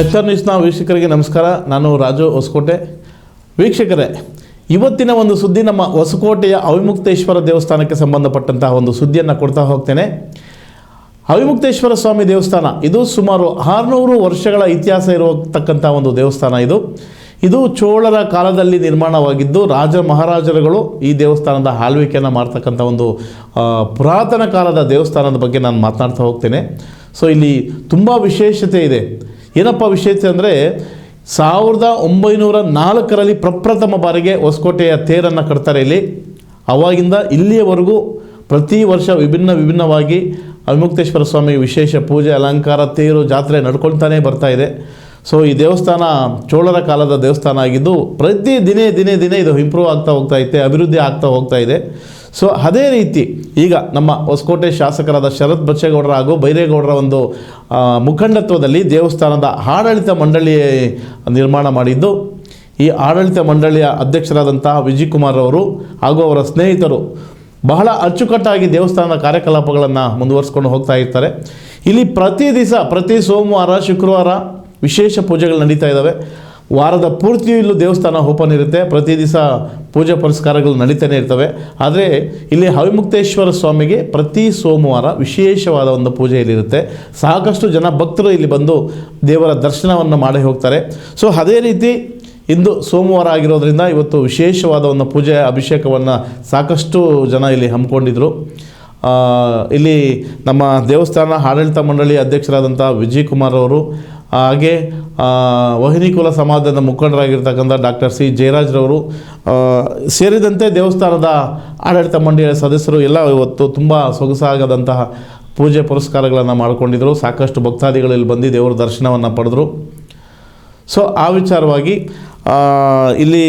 H R ನ್ಯೂಸ್ನ ವೀಕ್ಷಕರಿಗೆ ನಮಸ್ಕಾರ. ನಾನು ರಾಜು ಹೊಸಕೋಟೆ. ವೀಕ್ಷಕರೇ, ಇವತ್ತಿನ ಒಂದು ಸುದ್ದಿ ನಮ್ಮ ಹೊಸಕೋಟೆಯ ಅವಿಮುಕ್ತೇಶ್ವರ ದೇವಸ್ಥಾನಕ್ಕೆ ಸಂಬಂಧಪಟ್ಟಂತಹ ಒಂದು ಸುದ್ದಿಯನ್ನು ಕೊಡ್ತಾ ಹೋಗ್ತೇನೆ. ಅವಿಮುಕ್ತೇಶ್ವರ ಸ್ವಾಮಿ ದೇವಸ್ಥಾನ, ಇದು ಸುಮಾರು ಆರುನೂರು ವರ್ಷಗಳ ಇತಿಹಾಸ ಇರತಕ್ಕಂಥ ಒಂದು ದೇವಸ್ಥಾನ ಇದು. ಇದು ಚೋಳರ ಕಾಲದಲ್ಲಿ ನಿರ್ಮಾಣವಾಗಿದ್ದು, ರಾಜ ಮಹಾರಾಜರುಗಳು ಈ ದೇವಸ್ಥಾನದ ಆಳ್ವಿಕೆಯನ್ನು ಮಾಡ್ತಕ್ಕಂಥ ಒಂದು ಪುರಾತನ ಕಾಲದ ದೇವಸ್ಥಾನದ ಬಗ್ಗೆ ನಾನು ಮಾತನಾಡ್ತಾ ಹೋಗ್ತೇನೆ. ಸೊ ಇಲ್ಲಿ ತುಂಬ ವಿಶೇಷತೆ ಇದೆ. ಏನಪ್ಪ ವಿಶೇಷತೆ ಅಂದರೆ ಸಾವಿರದ ಒಂಬೈನೂರ ನಾಲ್ಕರಲ್ಲಿ ಪ್ರಪ್ರಥಮ ಬಾರಿಗೆ ಹೊಸಕೋಟೆಯ ತೇರನ್ನು ಕಟ್ತಾರೆ ಇಲ್ಲಿ. ಅವಾಗಿಂದ ಇಲ್ಲಿಯವರೆಗೂ ಪ್ರತಿ ವರ್ಷ ವಿಭಿನ್ನ ವಿಭಿನ್ನವಾಗಿ ಅವಿಮುಕ್ತೇಶ್ವರ ಸ್ವಾಮಿ ವಿಶೇಷ ಪೂಜೆ, ಅಲಂಕಾರ, ತೇರು, ಜಾತ್ರೆ ನಡ್ಕೊಳ್ತಾನೆ ಬರ್ತಾ ಇದೆ. ಸೊ ಈ ದೇವಸ್ಥಾನ ಚೋಳರ ಕಾಲದ ದೇವಸ್ಥಾನ ಆಗಿದ್ದು ಪ್ರತಿ ದಿನೇ ದಿನೇ ದಿನೇ ಇದು ಇಂಪ್ರೂವ್ ಆಗ್ತಾ ಹೋಗ್ತಾ ಇದೆ ಅಭಿವೃದ್ಧಿ ಆಗ್ತಾ ಹೋಗ್ತಾ ಇದೆ. ಸೊ ಅದೇ ರೀತಿ ಈಗ ನಮ್ಮ ಹೊಸಕೋಟೆ ಶಾಸಕರಾದ ಶರತ್ ಬಚ್ಚೇಗೌಡರ ಹಾಗೂ ಬೈರೇಗೌಡರ ಒಂದು ಮುಖಂಡತ್ವದಲ್ಲಿ ದೇವಸ್ಥಾನದ ಆಡಳಿತ ಮಂಡಳಿ ನಿರ್ಮಾಣ ಮಾಡಿದ್ದು, ಈ ಆಡಳಿತ ಮಂಡಳಿಯ ಅಧ್ಯಕ್ಷರಾದಂತಹ ವಿಜಯ್ ಕುಮಾರ್ ಅವರು ಹಾಗೂ ಅವರ ಸ್ನೇಹಿತರು ಬಹಳ ಅಚ್ಚುಕಟ್ಟಾಗಿ ದೇವಸ್ಥಾನದ ಕಾರ್ಯಕಲಾಪಗಳನ್ನು ಮುಂದುವರಿಸ್ಕೊಂಡು ಹೋಗ್ತಾ ಇರ್ತಾರೆ. ಇಲ್ಲಿ ಪ್ರತಿ ದಿವಸ, ಪ್ರತಿ ಸೋಮವಾರ, ಶುಕ್ರವಾರ ವಿಶೇಷ ಪೂಜೆಗಳು ನಡೀತಾ ಇದ್ದಾವೆ ವಾರದ ಪೂರ್ತಿಯೂ ಇಲ್ಲೂ ದೇವಸ್ಥಾನ ಓಪನ್ ಇರುತ್ತೆ. ಪ್ರತಿ ದಿವಸ ಪೂಜೆ ಪುರಸ್ಕಾರಗಳು ನಡೀತಾನೆ ಇರ್ತವೆ. ಆದರೆ ಇಲ್ಲಿ ಹವಿಮುಕ್ತೇಶ್ವರ ಸ್ವಾಮಿಗೆ ಪ್ರತಿ ಸೋಮವಾರ ವಿಶೇಷವಾದ ಒಂದು ಪೂಜೆ ಇಲ್ಲಿರುತ್ತೆ ಸಾಕಷ್ಟು ಜನ ಭಕ್ತರು ಇಲ್ಲಿ ಬಂದು ದೇವರ ದರ್ಶನವನ್ನು ಮಾಡಿ ಹೋಗ್ತಾರೆ. ಸೊ ಅದೇ ರೀತಿ ಇಂದು ಸೋಮವಾರ ಆಗಿರೋದ್ರಿಂದ ಇವತ್ತು ವಿಶೇಷವಾದ ಒಂದು ಪೂಜೆ ಅಭಿಷೇಕವನ್ನು ಸಾಕಷ್ಟು ಜನ ಇಲ್ಲಿ ಹಮ್ಮಿಕೊಂಡಿದ್ರು. ಇಲ್ಲಿ ನಮ್ಮ ದೇವಸ್ಥಾನ ಆಡಳಿತ ಮಂಡಳಿ ಅಧ್ಯಕ್ಷರಾದಂಥ ವಿಜಯ್ ಕುಮಾರ್ ಅವರು ಹಾಗೆ ವಹಿನಿ ಕುಲ ಸಮಾಜದ ಮುಖಂಡರಾಗಿರ್ತಕ್ಕಂಥ ಡಾಕ್ಟರ್ ಸಿ. ಜಯರಾಜ್ರವರು ಸೇರಿದಂತೆ ದೇವಸ್ಥಾನದ ಆಡಳಿತ ಮಂಡಳಿಯ ಸದಸ್ಯರು ಎಲ್ಲ ಇವತ್ತು ತುಂಬ ಸೊಗಸಾಗದಂತಹ ಪೂಜೆ ಪುರಸ್ಕಾರಗಳನ್ನು ಮಾಡಿಕೊಂಡಿದ್ದರು ಸಾಕಷ್ಟು ಭಕ್ತಾದಿಗಳು ಇಲ್ಲಿ ಬಂದು ದೇವರ ದರ್ಶನವನ್ನು ಪಡೆದರು. ಸೊ, ಆ ವಿಚಾರವಾಗಿ ಇಲ್ಲಿ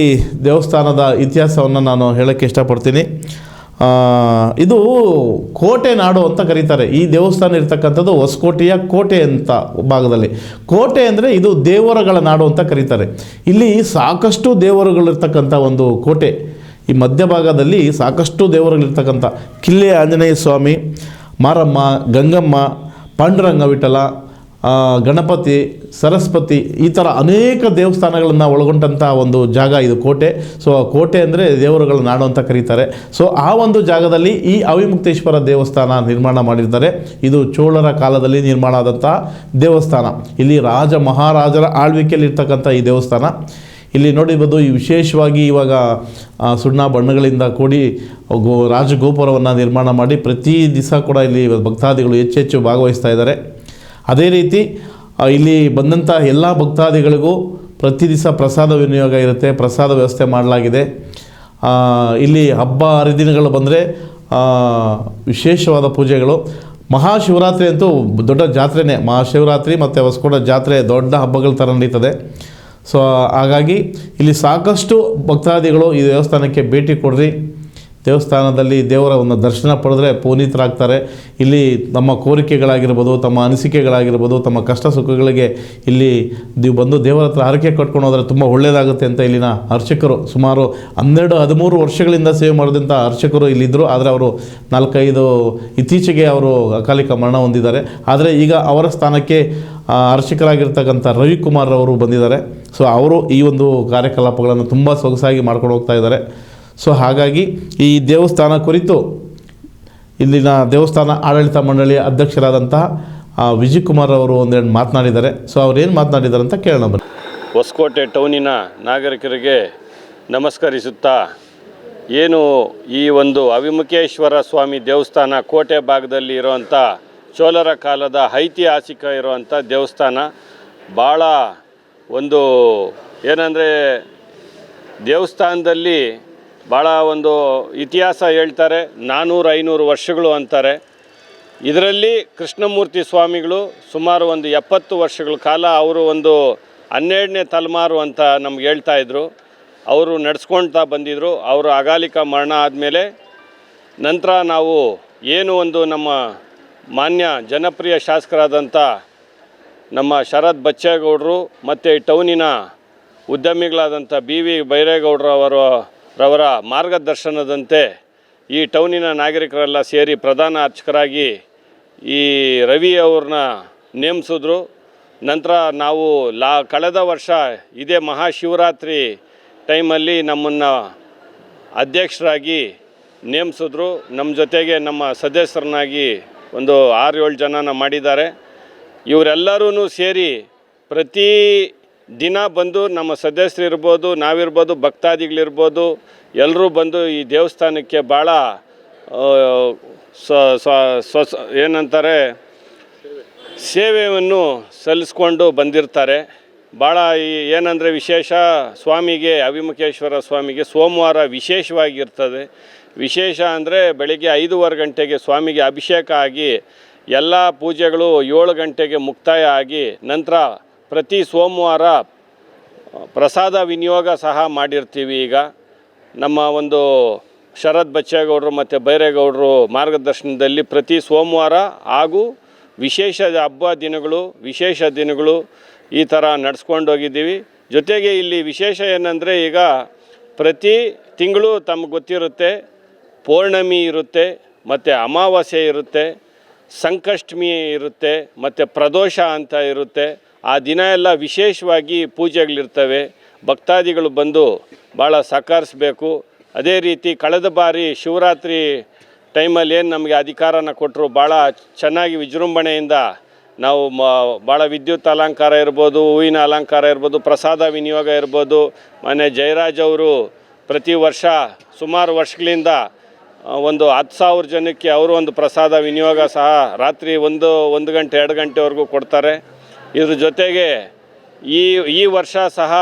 ದೇವಸ್ಥಾನದ ಇತಿಹಾಸವನ್ನು ನಾನು ಹೇಳೋಕ್ಕೆ ಇಷ್ಟಪಡ್ತೀನಿ. ಇದು ಕೋಟೆ ನಾಡು ಅಂತ ಕರೀತಾರೆ. ಈ ದೇವಸ್ಥಾನ ಇರ್ತಕ್ಕಂಥದ್ದು ಹೊಸಕೋಟೆಯ ಕೋಟೆ ಅಂತ ಭಾಗದಲ್ಲಿ. ಕೋಟೆ ಅಂದರೆ ಇದು ದೇವರುಗಳ ನಾಡು ಅಂತ ಕರೀತಾರೆ. ಇಲ್ಲಿ ಸಾಕಷ್ಟು ದೇವರುಗಳಿರ್ತಕ್ಕಂಥ ಒಂದು ಕೋಟೆ. ಈ ಮಧ್ಯಭಾಗದಲ್ಲಿ ಸಾಕಷ್ಟು ದೇವರುಗಳಿರ್ತಕ್ಕಂಥ. ಕಿಲ್ಲೆ ಆಂಜನೇಯ ಸ್ವಾಮಿ, ಮಾರಮ್ಮ, ಗಂಗಮ್ಮ ಪಾಂಡುರಂಗ ವಿಠಲ ಗಣಪತಿ, ಸರಸ್ವತಿ ಈ ಥರ ಅನೇಕ ದೇವಸ್ಥಾನಗಳನ್ನು ಒಳಗೊಂಡಂಥ ಒಂದು ಜಾಗ ಇದು ಕೋಟೆ. ಸೊ ಕೋಟೆ ಅಂದರೆ ದೇವರುಗಳ ನಾಡು ಅಂತ ಕರೀತಾರೆ. ಸೊ ಆ ಒಂದು ಜಾಗದಲ್ಲಿ ಈ ಅವಿಮುಕ್ತೇಶ್ವರ ದೇವಸ್ಥಾನ ನಿರ್ಮಾಣ ಮಾಡಿರ್ತಾರೆ. ಇದು ಚೋಳರ ಕಾಲದಲ್ಲಿ ನಿರ್ಮಾಣ ಆದಂಥ ದೇವಸ್ಥಾನ. ಇಲ್ಲಿ ರಾಜ ಮಹಾರಾಜರ ಆಳ್ವಿಕೆಯಲ್ಲಿ ಇರ್ತಕ್ಕಂಥ ಈ ದೇವಸ್ಥಾನ. ಇಲ್ಲಿ ನೋಡಿರ್ಬೋದು ಈ ವಿಶೇಷವಾಗಿ ಇವಾಗ ಸುಣ್ಣ ಬಣ್ಣಗಳಿಂದ ಕೂಡಿ ಗೋ, ರಾಜಗೋಪುರವನ್ನು ನಿರ್ಮಾಣ ಮಾಡಿ ಪ್ರತಿ ದಿವಸ ಕೂಡ ಇಲ್ಲಿ ಭಕ್ತಾದಿಗಳು ಹೆಚ್ಚೆಚ್ಚು ಭಾಗವಹಿಸ್ತಾ ಇದ್ದಾರೆ. ಅದೇ ರೀತಿ ಇಲ್ಲಿ ಬಂದಂಥ ಎಲ್ಲ ಭಕ್ತಾದಿಗಳಿಗೂ ಪ್ರತಿ ದಿವಸ ಪ್ರಸಾದ ವಿನಿಯೋಗ ಇರುತ್ತೆ, ಪ್ರಸಾದ ವ್ಯವಸ್ಥೆ ಮಾಡಲಾಗಿದೆ. ಇಲ್ಲಿ ಹಬ್ಬ ಹರಿದಿನಗಳು ಬಂದರೆ ವಿಶೇಷವಾದ ಪೂಜೆಗಳು. ಮಹಾಶಿವರಾತ್ರಿ ಅಂತೂ ದೊಡ್ಡ ಜಾತ್ರೆನೇ. ಮಹಾಶಿವರಾತ್ರಿ ಮತ್ತು ಹೊಸಕೋಟ ಜಾತ್ರೆ ದೊಡ್ಡ ಹಬ್ಬಗಳ ಥರ ನಡೀತದೆ. ಸೊ ಹಾಗಾಗಿ ಇಲ್ಲಿ ಸಾಕಷ್ಟು ಭಕ್ತಾದಿಗಳು ಈ ದೇವಸ್ಥಾನಕ್ಕೆ ಭೇಟಿ ಕೊಡ್ರಿ. ದೇವಸ್ಥಾನದಲ್ಲಿ ದೇವರ ಒಂದು ದರ್ಶನ ಪಡೆದ್ರೆ ಪುನೀತರಾಗ್ತಾರೆ. ಇಲ್ಲಿ ನಮ್ಮ ಕೋರಿಕೆಗಳಾಗಿರ್ಬೋದು, ತಮ್ಮ ಅನಿಸಿಕೆಗಳಾಗಿರ್ಬೋದು, ತಮ್ಮ ಕಷ್ಟ ಸುಖಗಳಿಗೆ ಇಲ್ಲಿ ನೀವು ಬಂದು ದೇವರ ಹತ್ರ ಹರಕೆ ಕಟ್ಕೊಂಡು ಹೋದರೆ ತುಂಬ ಒಳ್ಳೆಯದಾಗುತ್ತೆ ಅಂತ ಇಲ್ಲಿನ ಅರ್ಚಕರು. ಸುಮಾರು ಹನ್ನೆರಡು, ಹದಿಮೂರು ವರ್ಷಗಳಿಂದ ಸೇವೆ ಮಾಡಿದಂಥ ಅರ್ಚಕರು ಇಲ್ಲಿದ್ದರು ಆದರೆ ಅವರು ನಾಲ್ಕೈದು ಇತ್ತೀಚೆಗೆ ಅವರು ಅಕಾಲಿಕ ಮರಣ ಹೊಂದಿದ್ದಾರೆ. ಆದರೆ ಈಗ ಅವರ ಸ್ಥಾನಕ್ಕೆ ಅರ್ಚಕರಾಗಿರ್ತಕ್ಕಂಥ ರವಿಕುಮಾರ್ ಅವರು ಬಂದಿದ್ದಾರೆ. ಸೊ, ಅವರು ಈ ಒಂದು ಕಾರ್ಯಕಲಾಪಗಳನ್ನು ತುಂಬ ಸೊಗಸಾಗಿ ಮಾಡ್ಕೊಂಡು ಹೋಗ್ತಾ ಇದ್ದಾರೆ. ಸೊ ಹಾಗಾಗಿ ಈ ದೇವಸ್ಥಾನ ಕುರಿತು ಇಲ್ಲಿನ ದೇವಸ್ಥಾನ ಆಡಳಿತ ಮಂಡಳಿಯ ಅಧ್ಯಕ್ಷರಾದಂತಹ ವಿಜಯಕುಮಾರ್ ವಿಜಯ್ ಕುಮಾರ್ ಅವರು ಒಂದೆರಡು ಮಾತನಾಡಿದ್ದಾರೆ. ಸೊ ಅವ್ರು ಏನು ಮಾತನಾಡಿದ್ದಾರೆ ಅಂತ ಕೇಳೋಣ ಬನ್ನಿ. ಹೊಸಕೋಟೆ ಟೌನಿನ ನಾಗರಿಕರಿಗೆ ನಮಸ್ಕರಿಸುತ್ತಾ, ಏನು ಈ ಒಂದು ಅವಿಮುಖೇಶ್ವರ ಸ್ವಾಮಿ ದೇವಸ್ಥಾನ ಕೋಟೆ ಭಾಗದಲ್ಲಿ ಇರುವಂಥ ಚೋಳರ ಕಾಲದ ಐತಿಹಾಸಿಕ ಇರುವಂಥ ದೇವಸ್ಥಾನ ಭಾಳ ಒಂದು ಏನಂದರೆ ದೇವಸ್ಥಾನದಲ್ಲಿ ಭಾಳ ಒಂದು ಇತಿಹಾಸ ಹೇಳ್ತಾರೆ ನಾನ್ನೂರು ಐನೂರು ವರ್ಷಗಳು ಅಂತಾರೆ. ಇದರಲ್ಲಿ ಕೃಷ್ಣಮೂರ್ತಿ ಸ್ವಾಮಿಗಳು ಸುಮಾರು ಒಂದು ಎಪ್ಪತ್ತು ವರ್ಷಗಳ ಕಾಲ ಅವರು ಒಂದು ಹನ್ನೆರಡನೇ ತಲೆಮಾರು ಅಂತ ನಮ್ಗೆ ಹೇಳ್ತಾ ಇದ್ರು. ಅವರು ನಡೆಸ್ಕೊಳ್ತಾ ಬಂದಿದ್ದರು ಅವರು ಅಗಾಲಿಕ ಮರಣ ಆದಮೇಲೆ ನಂತರ ನಾವು ಏನು ಒಂದು ನಮ್ಮ ಮಾನ್ಯ ಜನಪ್ರಿಯ ಶಾಸಕರಾದಂಥ ನಮ್ಮ ಶರತ್ ಬಚ್ಚೇಗೌಡರು ಮತ್ತು ಟೌನಿನ ಉದ್ಯಮಿಗಳಾದಂಥ ಬಿ ವಿ ಬೈರೇಗೌಡರವರ ರವರ ಮಾರ್ಗದರ್ಶನದಂತೆ ಈ ಟೌನಿನ ನಾಗರಿಕರೆಲ್ಲ ಸೇರಿ ಪ್ರಧಾನ ಅರ್ಚಕರಾಗಿ ಈ ರವಿ ಅವ್ರನ್ನ ನೇಮಿಸಿದ್ರು. ನಂತರ ನಾವು ಲಾ, ಕಳೆದ ವರ್ಷ ಇದೇ ಮಹಾಶಿವರಾತ್ರಿ ಟೈಮಲ್ಲಿ ನಮ್ಮನ್ನು ಅಧ್ಯಕ್ಷರಾಗಿ ನೇಮಿಸಿದ್ರು. ನಮ್ಮ ಜೊತೆಗೆ ನಮ್ಮ ಸದಸ್ಯರನ್ನಾಗಿ ಒಂದು ಆರು ಏಳು ಜನನ ಮಾಡಿದ್ದಾರೆ. ಇವರೆಲ್ಲರೂ ಸೇರಿ ಪ್ರತಿ ದಿನ ಬಂದು ನಮ್ಮ ಸದಸ್ಯರು ಇರ್ಬೋದು, ನಾವಿರ್ಬೋದು, ಭಕ್ತಾದಿಗಳಿರ್ಬೋದು ಎಲ್ಲರೂ ಬಂದು ಈ ದೇವಸ್ಥಾನಕ್ಕೆ ಭಾಳ ಸ್ವ ಏನಂತಾರೆ, ಸೇವೆಯನ್ನು ಸಲ್ಲಿಸ್ಕೊಂಡು ಬಂದಿರ್ತಾರೆ. ಭಾಳ ಈ ಏನಂದರೆ ವಿಶೇಷ, ಸ್ವಾಮಿಗೆ ಅವಿಮುಖೇಶ್ವರ ಸ್ವಾಮಿಗೆ ಸೋಮವಾರ ವಿಶೇಷವಾಗಿರ್ತದೆ. ವಿಶೇಷ ಅಂದರೆ ಬೆಳಿಗ್ಗೆ ಐದೂವರೆ ಗಂಟೆಗೆ ಸ್ವಾಮಿಗೆ ಅಭಿಷೇಕ ಆಗಿ, ಎಲ್ಲ ಪೂಜೆಗಳು ಏಳು ಗಂಟೆಗೆ ಮುಕ್ತಾಯ ಆಗಿ, ನಂತರ ಪ್ರತಿ ಸೋಮವಾರ ಪ್ರಸಾದ ವಿನಿಯೋಗ ಸಹ ಮಾಡಿರ್ತೀವಿ ಈಗ. ನಮ್ಮ ಒಂದು ಶರತ್ ಬಚ್ಚೇಗೌಡರು ಮತ್ತು ಬೈರೇಗೌಡರು ಮಾರ್ಗದರ್ಶನದಲ್ಲಿ ಪ್ರತಿ ಸೋಮವಾರ ಹಾಗೂ ವಿಶೇಷ ಹಬ್ಬ ದಿನಗಳು, ವಿಶೇಷ ದಿನಗಳು ಈ ಥರ ನಡ್ಸ್ಕೊಂಡು ಹೋಗಿದ್ದೀವಿ. ಜೊತೆಗೆ ಇಲ್ಲಿ ವಿಶೇಷ ಏನಂದರೆ ಈಗ ಪ್ರತಿ ತಿಂಗಳು ತಮಗೆ ಗೊತ್ತಿರುತ್ತೆ, ಪೌರ್ಣಮಿ ಇರುತ್ತೆ, ಮತ್ತು ಅಮಾವಾಸ್ಯೆ ಇರುತ್ತೆ, ಸಂಕಷ್ಟಮಿ ಇರುತ್ತೆ, ಮತ್ತು ಪ್ರದೋಷ ಅಂತ ಇರುತ್ತೆ. ಆ ದಿನ ಎಲ್ಲ ವಿಶೇಷವಾಗಿ ಪೂಜೆಗಳಿರ್ತವೆ. ಭಕ್ತಾದಿಗಳು ಬಂದು ಭಾಳ ಸಹಕರಿಸ್ಬೇಕು. ಅದೇ ರೀತಿ ಕಳೆದ ಬಾರಿ ಶಿವರಾತ್ರಿ ಟೈಮಲ್ಲಿ ಏನು ನಮಗೆ ಅಧಿಕಾರನ ಕೊಟ್ಟರು ಭಾಳ ಚೆನ್ನಾಗಿ ವಿಜೃಂಭಣೆಯಿಂದ ನಾವು ಮ, ಭಾಳ ವಿದ್ಯುತ್ ಅಲಂಕಾರ ಇರ್ಬೋದು, ಹೂವಿನ ಅಲಂಕಾರ ಇರ್ಬೋದು, ಪ್ರಸಾದ ವಿನಿಯೋಗ ಇರ್ಬೋದು. ಮನೆ ಜಯರಾಜ್ ಅವರು ಪ್ರತಿ ವರ್ಷ ಸುಮಾರು ವರ್ಷಗಳಿಂದ ಒಂದು ಹತ್ತು ಸಾವಿರ ಜನಕ್ಕೆ ಅವರು ಒಂದು ಪ್ರಸಾದ ವಿನಿಯೋಗ ಸಹ ರಾತ್ರಿ ಒಂದು ಒಂದು ಗಂಟೆ, ಎರಡು ಗಂಟೆವರೆಗೂ ಕೊಡ್ತಾರೆ. ಇದ್ರ ಜೊತೆಗೆ ಈ ಈ ವರ್ಷ ಸಹ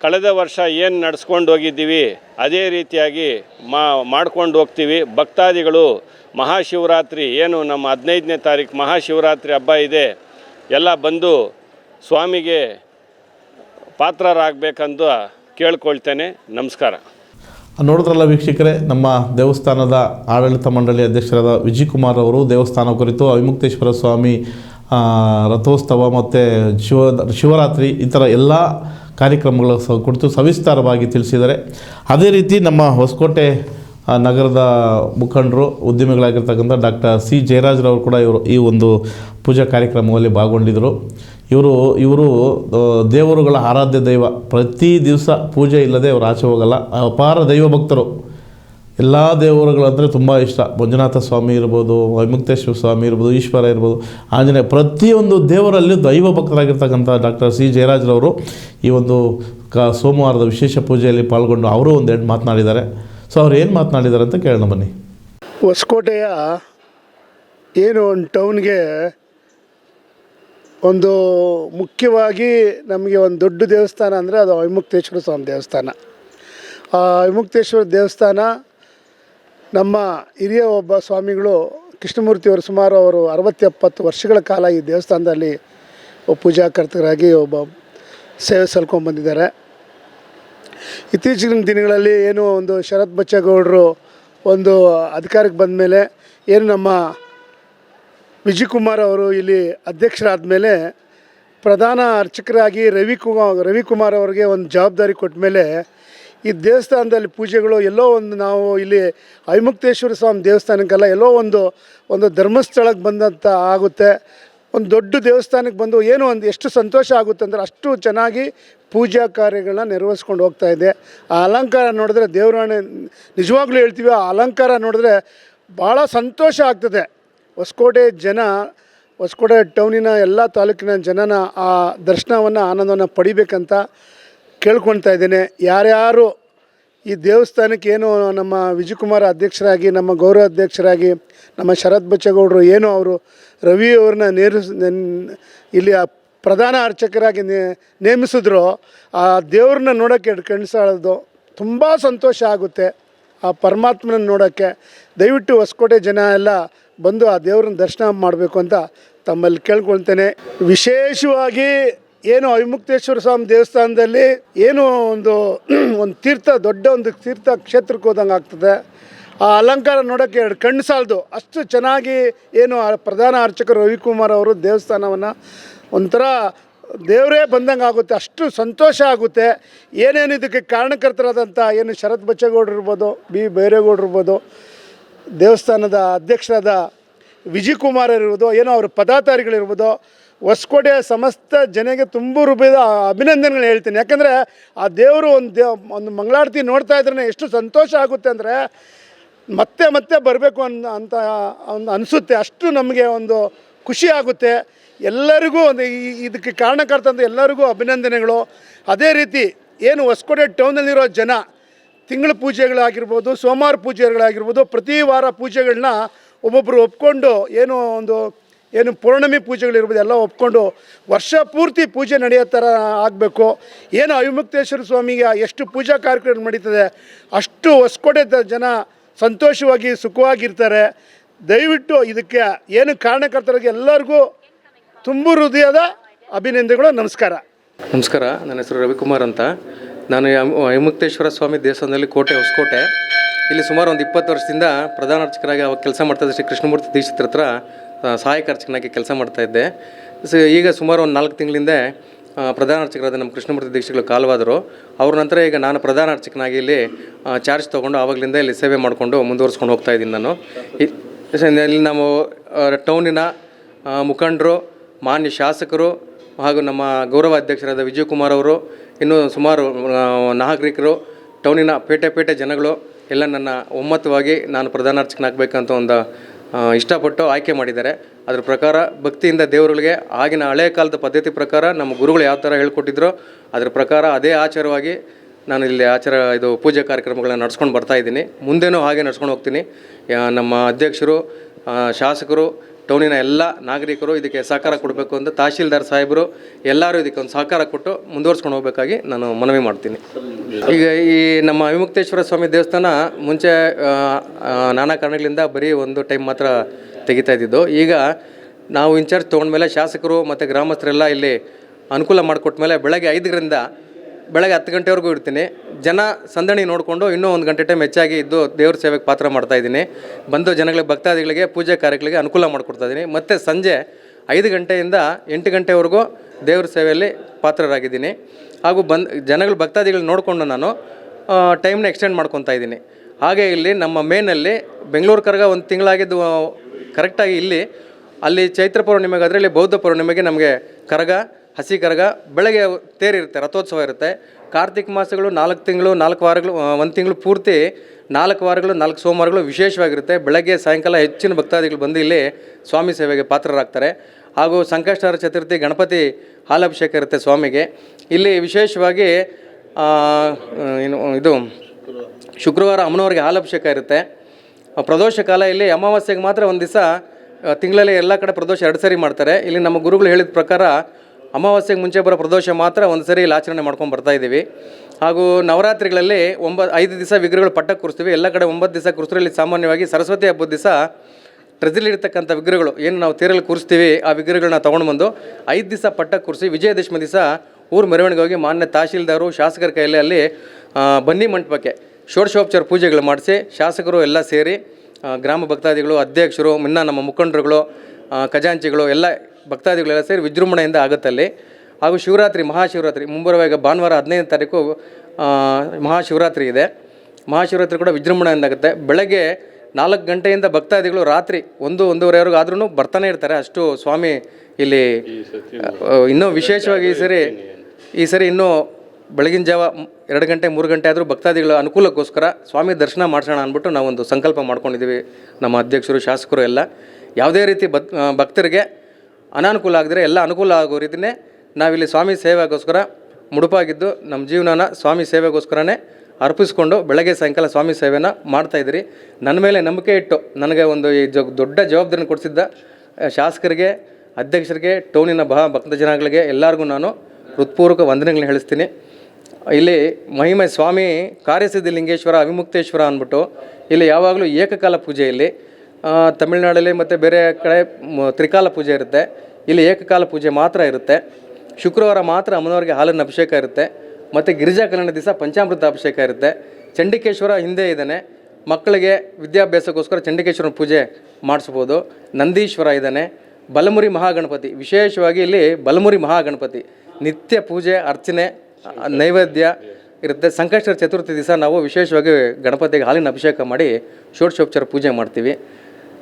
ಕಳೆದ ವರ್ಷ ಏನು ನಡೆಸ್ಕೊಂಡು ಹೋಗಿದ್ದೀವಿ, ಅದೇ ರೀತಿಯಾಗಿ ಮಾಡ್ಕೊಂಡು ಹೋಗ್ತೀವಿ. ಭಕ್ತಾದಿಗಳು, ಮಹಾಶಿವರಾತ್ರಿ ಏನು ನಮ್ಮ ಹದಿನೈದನೇ ತಾರೀಕು ಮಹಾಶಿವರಾತ್ರಿ ಹಬ್ಬ ಇದೆ, ಎಲ್ಲ ಬಂದು ಸ್ವಾಮಿಗೆ ಪಾತ್ರರಾಗಬೇಕಂತ ಕೇಳ್ಕೊಳ್ತೇನೆ. ನಮಸ್ಕಾರ. ನೋಡಿದ್ರಲ್ಲ ವೀಕ್ಷಕರೇ, ನಮ್ಮ ದೇವಸ್ಥಾನದ ಆಡಳಿತ ಮಂಡಳಿ ಅಧ್ಯಕ್ಷರಾದ ವಿಜಯ್ ಕುಮಾರ್ ಅವರು ದೇವಸ್ಥಾನ ಕುರಿತು ಅವಿಮುಕ್ತೇಶ್ವರ ಸ್ವಾಮಿ ರಥೋತ್ಸವ ಮತ್ತು ಶಿವ, ಶಿವರಾತ್ರಿ ಈ ಥರ ಎಲ್ಲ ಕಾರ್ಯಕ್ರಮಗಳ ಸ ಕುರಿತು ಸವಿಸ್ತಾರವಾಗಿ ತಿಳಿಸಿದ್ದಾರೆ. ಅದೇ ರೀತಿ ನಮ್ಮ ಹೊಸಕೋಟೆ ನಗರದ ಮುಖಂಡರು, ಉದ್ಯಮಿಗಳಾಗಿರ್ತಕ್ಕಂಥ ಡಾಕ್ಟರ್ ಸಿ ಜಯರಾಜ್ರವರು ಕೂಡ ಇವರು ಈ ಒಂದು ಪೂಜಾ ಕಾರ್ಯಕ್ರಮದಲ್ಲಿ ಭಾಗಗೊಂಡಿದ್ದರು ಇವರು ಇವರು ದೇವರುಗಳ ಆರಾಧ್ಯ ದೈವ. ಪ್ರತಿ ದಿವಸ ಪೂಜೆ ಇಲ್ಲದೆ ಅವರು ಆಚೆ ಹೋಗಲ್ಲ. ಅಪಾರ ದೈವ ಭಕ್ತರು ಎಲ್ಲ ದೇವರುಗಳಂದರೆ ತುಂಬ ಇಷ್ಟ. ಮಂಜುನಾಥ ಸ್ವಾಮಿ ಇರ್ಬೋದು, ವೈಮುಕ್ತೇಶ್ವರ ಸ್ವಾಮಿ ಇರ್ಬೋದು, ಈಶ್ವರ ಇರ್ಬೋದು. ಆಂಜನೇಯ ಪ್ರತಿಯೊಂದು ದೇವರಲ್ಲಿ ದೈವ ಭಕ್ತರಾಗಿರ್ತಕ್ಕಂಥ ಡಾಕ್ಟರ್ ಸಿ ಜಯರಾಜ್ರವರು ಈ ಒಂದು ಕ ಸೋಮವಾರದ ವಿಶೇಷ ಪೂಜೆಯಲ್ಲಿ ಪಾಲ್ಗೊಂಡು ಅವರು ಒಂದು ಎರಡು ಮಾತನಾಡಿದ್ದಾರೆ. ಸೊ ಅವ್ರು ಏನು ಮಾತನಾಡಿದ್ದಾರೆ ಅಂತ ಕೇಳೋಣ ಬನ್ನಿ. ಹೊಸಕೋಟೆಯ ಏನು ಒಂದು ಟೌನ್ಗೆ ಒಂದು ಮುಖ್ಯವಾಗಿ ನಮಗೆ ಒಂದು ದೊಡ್ಡ ದೇವಸ್ಥಾನ ಅಂದರೆ ಅದು ವೈಮುಕ್ತೇಶ್ವರ ಸ್ವಾಮಿ ದೇವಸ್ಥಾನ. ಆ ವಿಮುಕ್ತೇಶ್ವರ ದೇವಸ್ಥಾನ ನಮ್ಮ ಹಿರಿಯ ಒಬ್ಬ ಸ್ವಾಮಿಗಳು ಕೃಷ್ಣಮೂರ್ತಿಯವರು ಸುಮಾರು ಅವರು ಅರವತ್ತೆಪ್ಪತ್ತು ವರ್ಷಗಳ ಕಾಲ ಈ ದೇವಸ್ಥಾನದಲ್ಲಿ ಪೂಜಾ ಪೂಜಾಕರ್ತರಾಗಿ ಒಬ್ಬ ಸೇವೆ ಸಲ್ಕೊಂಡ್ಬಂದಿದ್ದಾರೆ ಇತ್ತೀಚಿನ ದಿನಗಳಲ್ಲಿ ಏನು ಒಂದು ಶರತ್ ಬಚ್ಚೇಗೌಡರು ಒಂದು ಅಧಿಕಾರಕ್ಕೆ ಬಂದ ಮೇಲೆ ಏನು ನಮ್ಮ ವಿಜಯ್ ಕುಮಾರ್ ಅವರು ಇಲ್ಲಿ ಅಧ್ಯಕ್ಷರಾದ ಮೇಲೆ ಪ್ರಧಾನ ಅರ್ಚಕರಾಗಿ ರವಿಕುಮಾರ್ ರವಿಕುಮಾರ್ ಅವರಿಗೆ ಒಂದು ಜವಾಬ್ದಾರಿ ಕೊಟ್ಟ ಮೇಲೆ ಈ ದೇವಸ್ಥಾನದಲ್ಲಿ ಪೂಜೆಗಳು ಎಲ್ಲೋ ಒಂದು ನಾವು ಇಲ್ಲಿ ಐಮುಕ್ತೇಶ್ವರ ಸ್ವಾಮಿ ದೇವಸ್ಥಾನಕ್ಕೆಲ್ಲ ಎಲ್ಲೋ ಒಂದು ಒಂದು ಧರ್ಮಸ್ಥಳಕ್ಕೆ ಬಂದಂಥ ಆಗುತ್ತೆ. ಒಂದು ದೊಡ್ಡ ದೇವಸ್ಥಾನಕ್ಕೆ ಬಂದು ಏನೋ ಒಂದು ಎಷ್ಟು ಸಂತೋಷ ಆಗುತ್ತೆ ಅಂದರೆ ಅಷ್ಟು ಚೆನ್ನಾಗಿ ಪೂಜಾ ಕಾರ್ಯಗಳನ್ನ ನೆರವೇರಿಸ್ಕೊಂಡು ಹೋಗ್ತಾ ಇದೆ. ಆ ಅಲಂಕಾರ ನೋಡಿದ್ರೆ ದೇವರಾಣೆ, ನಿಜವಾಗ್ಲೂ ಹೇಳ್ತೀವಿ, ಆ ಅಲಂಕಾರ ನೋಡಿದ್ರೆ ಭಾಳ ಸಂತೋಷ ಆಗ್ತದೆ. ಹೊಸಕೋಟೆ ಜನ, ಹೊಸಕೋಟೆ ಟೌನಿನ ಎಲ್ಲ ತಾಲೂಕಿನ ಜನನ ಆ ದರ್ಶನವನ್ನು, ಆನಂದವನ್ನು ಪಡಿಬೇಕಂತ ಕೇಳ್ಕೊಳ್ತಾ ಇದ್ದೇನೆ. ಯಾರ್ಯಾರು ಈ ದೇವಸ್ಥಾನಕ್ಕೆ ಏನು ನಮ್ಮ ವಿಜಯಕುಮಾರ್ ಅಧ್ಯಕ್ಷರಾಗಿ, ನಮ್ಮ ಗೌರವ ಅಧ್ಯಕ್ಷರಾಗಿ, ನಮ್ಮ ಶರತ್ ಬಚ್ಚೇಗೌಡರು ಏನು ಅವರು, ರವಿ ಅವ್ರನ್ನ ನೇರ ಇಲ್ಲಿ ಪ್ರಧಾನ ಅರ್ಚಕರಾಗಿ ನೇಮಿಸಿದ್ರು ಆ ದೇವ್ರನ್ನ ನೋಡೋಕ್ಕೆ ಕಣ್ಸಾಳೋದು ತುಂಬ ಸಂತೋಷ ಆಗುತ್ತೆ. ಆ ಪರಮಾತ್ಮನ ನೋಡೋಕ್ಕೆ ದಯವಿಟ್ಟು ಹೊಸಕೋಟೆ ಜನ ಎಲ್ಲ ಬಂದು ಆ ದೇವ್ರನ್ನ ದರ್ಶನ ಮಾಡಬೇಕು ಅಂತ ತಮ್ಮಲ್ಲಿ ಕೇಳ್ಕೊಳ್ತೇನೆ. ವಿಶೇಷವಾಗಿ ಏನು ಅವಿಮುಕ್ತೇಶ್ವರ ಸ್ವಾಮಿ ದೇವಸ್ಥಾನದಲ್ಲಿ ಏನು ಒಂದು ಒಂದು ತೀರ್ಥ, ದೊಡ್ಡ ಒಂದು ತೀರ್ಥ ಕ್ಷೇತ್ರಕ್ಕೆ ಹೋದಂಗೆ ಆಗ್ತದೆ. ಆ ಅಲಂಕಾರ ನೋಡೋಕ್ಕೆ ಎರಡು ಕಣ್ಣು ಸಾಲದು. ಅಷ್ಟು ಚೆನ್ನಾಗಿ ಏನು ಆ ಪ್ರಧಾನ ಅರ್ಚಕರು ರವಿಕುಮಾರ್ ಅವರು ದೇವಸ್ಥಾನವನ್ನು ಒಂಥರ ದೇವರೇ ಬಂದಂಗೆ ಆಗುತ್ತೆ. ಅಷ್ಟು ಸಂತೋಷ ಆಗುತ್ತೆ. ಏನೇನು ಇದಕ್ಕೆ ಕಾರಣಕರ್ತರಾದಂಥ ಏನು ಶರತ್ ಬಚ್ಚೇಗೌಡರು ಇರ್ಬೋದು, ಬಿ ಬೈರೇಗೌಡರು ದೇವಸ್ಥಾನದ ಅಧ್ಯಕ್ಷರಾದ ವಿಜಯ್ ಕುಮಾರ್ ಇರ್ಬೋದು, ಏನೋ ಅವ್ರ ಪದಾಧಿಕಾರಿಗಳಿರ್ಬೋದು ಹೊಸಕೋಟೆಯ ಸಮಸ್ತ ಜನಗೆ ತುಂಬ ರೂಪಾಯಿದ ಅಭಿನಂದನೆಗಳು ಹೇಳ್ತೀನಿ. ಯಾಕಂದರೆ ಆ ದೇವರು ಒಂದು ದೇ ಒಂದು ಮಂಗಳಾರತಿ ನೋಡ್ತಾ ಇದ್ರೆ ಎಷ್ಟು ಸಂತೋಷ ಆಗುತ್ತೆ ಅಂದರೆ ಮತ್ತೆ ಮತ್ತೆ ಬರಬೇಕು ಅನ್ ಅಂತ ಒಂದು ಅನಿಸುತ್ತೆ. ಅಷ್ಟು ನಮಗೆ ಒಂದು ಖುಷಿ ಆಗುತ್ತೆ. ಎಲ್ಲರಿಗೂ ಒಂದು ಇದಕ್ಕೆ ಕಾರಣಕರ್ತಂತ ಎಲ್ಲರಿಗೂ ಅಭಿನಂದನೆಗಳು. ಅದೇ ರೀತಿ ಏನು ಹೊಸಕೋಟೆ ಟೌನಲ್ಲಿರೋ ಜನ ತಿಂಗಳ ಪೂಜೆಗಳಾಗಿರ್ಬೋದು, ಸೋಮವಾರ ಪೂಜೆಗಳಾಗಿರ್ಬೋದು, ಪ್ರತಿ ವಾರ ಪೂಜೆಗಳನ್ನ ಒಬ್ಬೊಬ್ಬರು ಒಪ್ಕೊಂಡು ಏನು ಒಂದು ಏನು ಪೌರ್ಣಮಿ ಪೂಜೆಗಳಿರ್ಬೋದು ಎಲ್ಲ ಒಪ್ಕೊಂಡು ವರ್ಷ ಪೂರ್ತಿ ಪೂಜೆ ನಡೆಯೋ ಥರ ಆಗಬೇಕು. ಏನು ಅವಿಮುಕ್ತೇಶ್ವರ ಸ್ವಾಮಿಗೆ ಎಷ್ಟು ಪೂಜಾ ಕಾರ್ಯಕ್ರಮ ನಡೀತದೆ, ಅಷ್ಟು ಹೊಸಕೋಟೆ ದ- ಜನ ಸಂತೋಷವಾಗಿ, ಸುಖವಾಗಿರ್ತಾರೆ. ದಯವಿಟ್ಟು ಇದಕ್ಕೆ ಏನು ಕಾರಣಕರ್ತರಿಗೆ ಎಲ್ಲರಿಗೂ ತುಂಬು ಹೃದಯದ ಅಭಿನಂದನೆಗಳು, ನಮಸ್ಕಾರ. ನಮಸ್ಕಾರ, ನನ್ನ ಹೆಸರು ರವಿಕುಮಾರ್ ಅಂತ. ನಾನು ಅಯಮುಕ್ತೇಶ್ವರ ಸ್ವಾಮಿ ದೇವಸ್ಥಾನದಲ್ಲಿ ಕೋಟೆ, ಹೊಸಕೋಟೆ. ಇಲ್ಲಿ ಸುಮಾರು ಒಂದು ಇಪ್ಪತ್ತು ವರ್ಷದಿಂದ ಪ್ರಧಾನ ಅರ್ಚಕರಾಗಿ ಅವಾಗ ಕೆಲಸ ಮಾಡ್ತಾಯಿದ್ದೆ ಶ್ರೀ ಕೃಷ್ಣಮೂರ್ತಿ ದೀಕ್ಷಿತ್ರ ಹತ್ರ ಸಹಾಯಕ ಅರ್ಚಕನಾಗಿ ಕೆಲಸ ಮಾಡ್ತಾಯಿದ್ದೆ ಸೊ, ಈಗ ಸುಮಾರು ಒಂದು ನಾಲ್ಕು ತಿಂಗಳಿಂದೆ ಪ್ರಧಾನ ಅರ್ಚಕರಾದ ನಮ್ಮ ಕೃಷ್ಣಮೂರ್ತಿ ದೀಕ್ಷಿಗಳು ಕಾಲವಾದರು. ಅವ್ರ ನಂತರ ಈಗ ನಾನು ಪ್ರಧಾನ ಅರ್ಚಕನಾಗಿ ಇಲ್ಲಿ ಚಾರ್ಜ್ ತೊಗೊಂಡು ಆವಾಗಲಿಂದ ಇಲ್ಲಿ ಸೇವೆ ಮಾಡಿಕೊಂಡು ಮುಂದುವರ್ಸ್ಕೊಂಡು ಹೋಗ್ತಾ ಇದ್ದೀನಿ ನಾನು. ಇಲ್ಲಿ ನಾವು ಟೌನಿನ ಮುಖಂಡರು, ಮಾನ್ಯ ಶಾಸಕರು ಹಾಗೂ ನಮ್ಮ ಗೌರವ ಅಧ್ಯಕ್ಷರಾದ ವಿಜಯಕುಮಾರ್ ಅವರು, ಇನ್ನೂ ಸುಮಾರು ನಾಗರಿಕರು, ಟೌನಿನ ಪೇಟೆ ಪೇಟೆ ಜನಗಳು, ಎಲ್ಲ ನನ್ನ ಒಮ್ಮತವಾಗಿ ನಾನು ಪ್ರಧಾನ ಅರ್ಚಕನಾಗಬೇಕಂತ ಒಂದು ಇಷ್ಟಪಟ್ಟು ಆಯ್ಕೆ ಮಾಡಿದ್ದಾರೆ. ಅದ್ರ ಪ್ರಕಾರ ಭಕ್ತಿಯಿಂದ ದೇವರುಗಳಿಗೆ ಆಗಿನ ಹಳೆ ಕಾಲದ ಪದ್ಧತಿ ಪ್ರಕಾರ ನಮ್ಮ ಗುರುಗಳು ಯಾವ ಥರ ಹೇಳ್ಕೊಟ್ಟಿದ್ರು, ಅದ್ರ ಪ್ರಕಾರ ಅದೇ ಆಚಾರವಾಗಿ ನಾನು ಇಲ್ಲಿ ಆಚಾರ, ಇದು ಪೂಜೆ ಕಾರ್ಯಕ್ರಮಗಳನ್ನ ನಡ್ಸ್ಕೊಂಡು ಬರ್ತಾ ಇದ್ದೀನಿ. ಮುಂದೆನೂ ಹಾಗೆ ನಡ್ಸ್ಕೊಂಡು ಹೋಗ್ತೀನಿ. ನಮ್ಮ ಅಧ್ಯಕ್ಷರು ಶಾಸಕರು, ಟೌನಿನ ಎಲ್ಲ ನಾಗರಿಕರು ಇದಕ್ಕೆ ಸಹಕಾರ ಕೊಡಬೇಕು ಅಂತ ತಹಶೀಲ್ದಾರ್ ಸಾಹೇಬರು ಎಲ್ಲರೂ ಇದಕ್ಕೆ ಒಂದು ಸಹಕಾರ ಕೊಟ್ಟು ಮುಂದುವರ್ಸ್ಕೊಂಡು ಹೋಗಬೇಕಾಗಿ ನಾನು ಮನವಿ ಮಾಡ್ತೀನಿ. ಈಗ ಈ ನಮ್ಮ ವಿಮುಕ್ತೇಶ್ವರ ಸ್ವಾಮಿ ದೇವಸ್ಥಾನ ಮುಂಚೆ ನಾನಾ ಕಾರಣಗಳಿಂದ ಬರೀ ಒಂದು ಟೈಮ್ ಮಾತ್ರ ತೆಗಿತಾ ಇದ್ದಿದ್ದು. ಈಗ ನಾವು ಇನ್ಚಾರ್ಜ್ ತೊಗೊಂಡ್ಮೇಲೆ ಶಾಸಕರು ಮತ್ತು ಗ್ರಾಮಸ್ಥರೆಲ್ಲ ಇಲ್ಲಿ ಅನುಕೂಲ ಮಾಡಿಕೊಟ್ಟ ಮೇಲೆ ಬೆಳಗ್ಗೆ ಐದರಿಂದ ಬೆಳಗ್ಗೆ ಹತ್ತು ಗಂಟೆವರೆಗೂ ಇರ್ತೀನಿ. ಜನ ಸಂದಣಿ ನೋಡಿಕೊಂಡು ಇನ್ನೂ ಒಂದು ಗಂಟೆ ಟೈಮ್ ಹೆಚ್ಚಾಗಿ ಇದ್ದು ದೇವ್ರ ಸೇವೆಗೆ ಪಾತ್ರ ಮಾಡ್ತಾಯಿದ್ದೀನಿ ಬಂದು ಜನಗಳಿಗೆ ಭಕ್ತಾದಿಗಳಿಗೆ ಪೂಜೆ ಕಾರ್ಯಗಳಿಗೆ ಅನುಕೂಲ ಮಾಡಿಕೊಡ್ತಾ ಇದ್ದೀನಿ. ಮತ್ತು ಸಂಜೆ ಐದು ಗಂಟೆಯಿಂದ ಎಂಟು ಗಂಟೆವರೆಗೂ ದೇವ್ರ ಸೇವೆಯಲ್ಲಿ ಪಾತ್ರರಾಗಿದ್ದೀನಿ. ಹಾಗೂ ಬಂದ್ ಜನಗಳು ಭಕ್ತಾದಿಗಳು ನೋಡಿಕೊಂಡು ನಾನು ಟೈಮ್ನ ಎಕ್ಸ್ಟೆಂಡ್ ಮಾಡ್ಕೊತಾ ಇದ್ದೀನಿ. ಹಾಗೆ ಇಲ್ಲಿ ನಮ್ಮ ಮೇನಲ್ಲಿ ಬೆಂಗಳೂರು ಕರ್ಗ ಒಂದು ತಿಂಗಳಾಗಿದ್ದು ಕರೆಕ್ಟಾಗಿ ಇಲ್ಲಿ, ಅಲ್ಲಿ ಚೈತ್ರ ಪೌರ್ಣಿಮೆಗೆ ಅದರಲ್ಲಿ ಬೌದ್ಧ ಪೌರ್ಣಿಮೆಗೆ ನಮಗೆ ಕರಗ, ಹಸಿ ಕರಗ, ಬೆಳಗ್ಗೆ ತೇರಿರುತ್ತೆ, ರಥೋತ್ಸವ ಇರುತ್ತೆ. ಕಾರ್ತಿಕ್ ಮಾಸಗಳು ನಾಲ್ಕು ತಿಂಗಳು, ನಾಲ್ಕು ವಾರಗಳು ಒಂದು ತಿಂಗಳು ಪೂರ್ತಿ, ನಾಲ್ಕು ವಾರಗಳು, ನಾಲ್ಕು ಸೋಮವಾರಗಳು ವಿಶೇಷವಾಗಿರುತ್ತೆ. ಬೆಳಗ್ಗೆ, ಸಾಯಂಕಾಲ ಹೆಚ್ಚಿನ ಭಕ್ತಾದಿಗಳು ಬಂದು ಇಲ್ಲಿ ಸ್ವಾಮಿ ಸೇವೆಗೆ ಪಾತ್ರರಾಗ್ತಾರೆ. ಹಾಗೂ ಸಂಕಷ್ಟಹರ ಚತುರ್ಥಿ ಗಣಪತಿ ಹಾಲಾಭಿಷೇಕ ಇರುತ್ತೆ ಸ್ವಾಮಿಗೆ. ಇಲ್ಲಿ ವಿಶೇಷವಾಗಿ ಏನು, ಇದು, ಶುಕ್ರವಾರ ಅಮ್ಮನವ್ರಿಗೆ ಹಾಲಾಭಿಷೇಕ ಇರುತ್ತೆ. ಪ್ರದೋಷ ಕಾಲ ಇಲ್ಲಿ ಅಮಾವಾಸ್ಯೆಗೆ ಮಾತ್ರ ಒಂದು ದಿವಸ ತಿಂಗಳಲ್ಲಿ ಎಲ್ಲ ಕಡೆ ಪ್ರದೋಷ ಎರಡು ಸರಿ ಮಾಡ್ತಾರೆ. ಇಲ್ಲಿ ನಮ್ಮ ಗುರುಗಳು ಹೇಳಿದ ಪ್ರಕಾರ ಅಮಾವಾಸ್ಯೆಗೆ ಮುಂಚೆ ಬರೋ ಪ್ರದೋಷ ಮಾತ್ರ ಒಂದು ಸರಿ ಇಲ್ಲಿ ಆಚರಣೆ ಮಾಡ್ಕೊಂಡು ಬರ್ತಾ ಇದ್ದೀವಿ. ಹಾಗೂ ನವರಾತ್ರಿಗಳಲ್ಲಿ ಒಂಬ, ಐದು ದಿವಸ ವಿಗ್ರಹಗಳು ಪಟ್ಟಕ್ಕೆ ಕೂರಿಸ್ತೀವಿ. ಎಲ್ಲ ಕಡೆ ಒಂಬತ್ತು ದಿವಸ ಕೂರಿಸ್ರಲ್ಲಿ ಸಾಮಾನ್ಯವಾಗಿ ಸರಸ್ವತಿ ಹಬ್ಬದ ದಿವಸ ಟ್ರೆಜರಿರ್ತಕ್ಕಂಥ ವಿಗ್ರಹಗಳು ಏನು ನಾವು ತೀರಲ್ಲಿ ಕೂರಿಸ್ತೀವಿ, ಆ ವಿಗ್ರಹಗಳನ್ನ ತೊಗೊಂಡು ಬಂದು ಐದು ದಿವಸ ಪಟ್ಟಕ್ಕೆ ಕೂರಿಸಿ ವಿಜಯದಶಮಿ ದಿವಸ ಊರು ಮೆರವಣಿಗೆ ಹೋಗಿ ಮಾನ್ಯ ತಹಶೀಲ್ದಾರು, ಶಾಸಕರ ಕೈಯಲ್ಲಿ ಅಲ್ಲಿ ಬನ್ನಿ ಮಂಟಪಕ್ಕೆ ಷೋಡಶೋಪಚಾರ ಪೂಜೆಗಳು ಮಾಡಿಸಿ ಶಾಸಕರು ಎಲ್ಲ ಸೇರಿ ಗ್ರಾಮ ಭಕ್ತಾದಿಗಳು, ಅಧ್ಯಕ್ಷರು, ಮುನ್ನ ನಮ್ಮ ಮುಖಂಡರುಗಳು ಖಜಾಂಚಿಗಳು ಎಲ್ಲ ಭಕ್ತಾದಿಗಳೆಲ್ಲ ಸೇರಿ ವಿಜೃಂಭಣೆಯಿಂದ ಆಗುತ್ತಲ್ಲಿ. ಹಾಗೂ ಶಿವರಾತ್ರಿ, ಮಹಾಶಿವರಾತ್ರಿ, ಮುಂಬರುವ ಈಗ ಭಾನುವಾರ ಹದಿನೈದನೇ ತಾರೀಕು ಮಹಾಶಿವರಾತ್ರಿ ಇದೆ. ಮಹಾಶಿವರಾತ್ರಿ ಕೂಡ ವಿಜೃಂಭಣೆಯಿಂದ ಆಗುತ್ತೆ. ಬೆಳಗ್ಗೆ ನಾಲ್ಕು ಗಂಟೆಯಿಂದ ಭಕ್ತಾದಿಗಳು ರಾತ್ರಿ ಒಂದು, ಒಂದೂವರೆವರೆಗೂ ಆದ್ರೂ ಬರ್ತಾನೆ ಇರ್ತಾರೆ. ಅಷ್ಟು ಸ್ವಾಮಿ ಇಲ್ಲಿ ಇನ್ನೂ ವಿಶೇಷವಾಗಿ ಈ ಸರಿ ಈ ಸರಿ ಇನ್ನೂ ಬೆಳಗಿನ ಜಾವ ಎರಡು ಗಂಟೆ, ಮೂರು ಗಂಟೆ ಆದರೂ ಭಕ್ತಾದಿಗಳ ಅನುಕೂಲಕ್ಕೋಸ್ಕರ ಸ್ವಾಮಿ ದರ್ಶನ ಮಾಡಿಸೋಣ ಅಂದ್ಬಿಟ್ಟು ನಾವೊಂದು ಸಂಕಲ್ಪ ಮಾಡ್ಕೊಂಡಿದ್ದೀವಿ. ನಮ್ಮ ಅಧ್ಯಕ್ಷರು, ಶಾಸಕರು ಎಲ್ಲ. ಯಾವುದೇ ರೀತಿ ಭಕ್ ಭಕ್ತರಿಗೆ ಅನಾನುಕೂಲ ಆಗಿದ್ರೆ ಎಲ್ಲ ಅನುಕೂಲ ಆಗೋ ರೀತಿಯೇ ನಾವಿಲ್ಲಿ ಸ್ವಾಮಿ ಸೇವೆಗೋಸ್ಕರ ಮುಡುಪಾಗಿದ್ದು ನಮ್ಮ ಜೀವನನ ಸ್ವಾಮಿ ಸೇವೆಗೋಸ್ಕರನೇ ಅರ್ಪಿಸ್ಕೊಂಡು ಬೆಳಗ್ಗೆ ಸಾಯಂಕಾಲ ಸ್ವಾಮಿ ಸೇವೆನ ಮಾಡ್ತಾಯಿದ್ದೀರಿ ನನ್ನ ಮೇಲೆ ನಂಬಿಕೆ ಇಟ್ಟು ನನಗೆ ಒಂದು ಈ ಜ ದೊಡ್ಡ ಜವಾಬ್ದಾರಿನ ಕೊಡಿಸಿದ್ದ ಶಾಸಕರಿಗೆ ಅಧ್ಯಕ್ಷರಿಗೆ ಟೌನಿನ ಬಹ ಭಕ್ತ ಜನಗಳಿಗೆ ಎಲ್ಲರಿಗೂ ನಾನು ಹೃತ್ಪೂರ್ವಕ ವಂದನೆಗಳನ್ನ ಹೇಳಿಸ್ತೀನಿ. ಇಲ್ಲಿ ಮಹಿಮೆ ಸ್ವಾಮಿ ಕಾರ್ಯಸಿದ್ಧಿ ಲಿಂಗೇಶ್ವರ ಅವಿಮುಕ್ತೇಶ್ವರ ಅಂದ್ಬಿಟ್ಟು ಇಲ್ಲಿ ಯಾವಾಗಲೂ ಏಕಕಾಲ ಪೂಜೆ ಇಲ್ಲಿ ಆ, ತಮಿಳ್ನಾಡಲ್ಲಿ ಮತ್ತು ಬೇರೆ ಕಡೆ ತ್ರಿಕಾಲ ಪೂಜೆ ಇರುತ್ತೆ. ಇಲ್ಲಿ ಏಕಕಾಲ ಪೂಜೆ ಮಾತ್ರ ಇರುತ್ತೆ. ಶುಕ್ರವಾರ ಮಾತ್ರ ಅಮ್ಮನವರಿಗೆ ಹಾಲಿನ ಅಭಿಷೇಕ ಇರುತ್ತೆ. ಮತ್ತು ಗಿರಿಜಾ ಕಲ್ಯಾಣ ದಿವಸ ಪಂಚಾಮೃತ ಅಭಿಷೇಕ ಇರುತ್ತೆ. ಚಂಡಿಕೇಶ್ವರ ಹಿಂದೆ ಇದ್ದಾನೆ. ಮಕ್ಕಳಿಗೆ ವಿದ್ಯಾಭ್ಯಾಸಕ್ಕೋಸ್ಕರ ಚಂಡಿಕೇಶ್ವರನ ಪೂಜೆ ಮಾಡಿಸ್ಬೋದು. ನಂದೀಶ್ವರ ಇದ್ದಾನೆ. ಬಲಮುರಿ ಮಹಾಗಣಪತಿ. ವಿಶೇಷವಾಗಿ ಇಲ್ಲಿ ಬಲಮುರಿ ಮಹಾಗಣಪತಿ. ನಿತ್ಯ ಪೂಜೆ, ಅರ್ಚನೆ, ನೈವೇದ್ಯ ಇರುತ್ತೆ. ಸಂಕಷ್ಟರ ಚತುರ್ಥಿ ದಿವಸ ನಾವು ವಿಶೇಷವಾಗಿ ಗಣಪತಿಗೆ ಹಾಲಿನ ಅಭಿಷೇಕ ಮಾಡಿ, ಷೋಡಶೋಪಚಾರ ಪೂಜೆ ಮಾಡ್ತೀವಿ.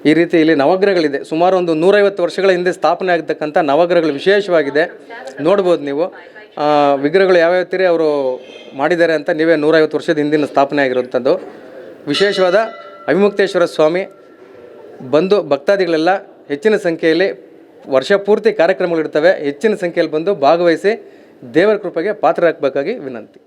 ಈ ರೀತಿ ಇಲ್ಲಿ ನವಗ್ರಹಗಳಿದೆ. ಸುಮಾರು ಒಂದು ನೂರೈವತ್ತು ವರ್ಷಗಳ ಹಿಂದೆ ಸ್ಥಾಪನೆ ಆಗಿರ್ತಕ್ಕಂಥ ನವಗ್ರಹಗಳು ವಿಶೇಷವಾಗಿದೆ. ನೋಡ್ಬೋದು ನೀವು. ವಿಗ್ರಹಗಳು ಯಾವ್ಯಾವ ತೀರಿ ಅವರು ಮಾಡಿದ್ದಾರೆ ಅಂತ ನೀವೇ ನೂರೈವತ್ತು ವರ್ಷದ ಹಿಂದಿನ ಸ್ಥಾಪನೆ ಆಗಿರುವಂಥದ್ದು. ವಿಶೇಷವಾದ ಅವಿಮುಕ್ತೇಶ್ವರ ಸ್ವಾಮಿ, ಬಂದು ಭಕ್ತಾದಿಗಳೆಲ್ಲ ಹೆಚ್ಚಿನ ಸಂಖ್ಯೆಯಲ್ಲಿ ವರ್ಷ ಪೂರ್ತಿ ಕಾರ್ಯಕ್ರಮಗಳಿರ್ತವೆ. ಹೆಚ್ಚಿನ ಸಂಖ್ಯೆಯಲ್ಲಿ ಬಂದು ಭಾಗವಹಿಸಿ ದೇವರ ಕೃಪೆಗೆ ಪಾತ್ರರಾಗಬೇಕಾಗಿ ವಿನಂತಿ.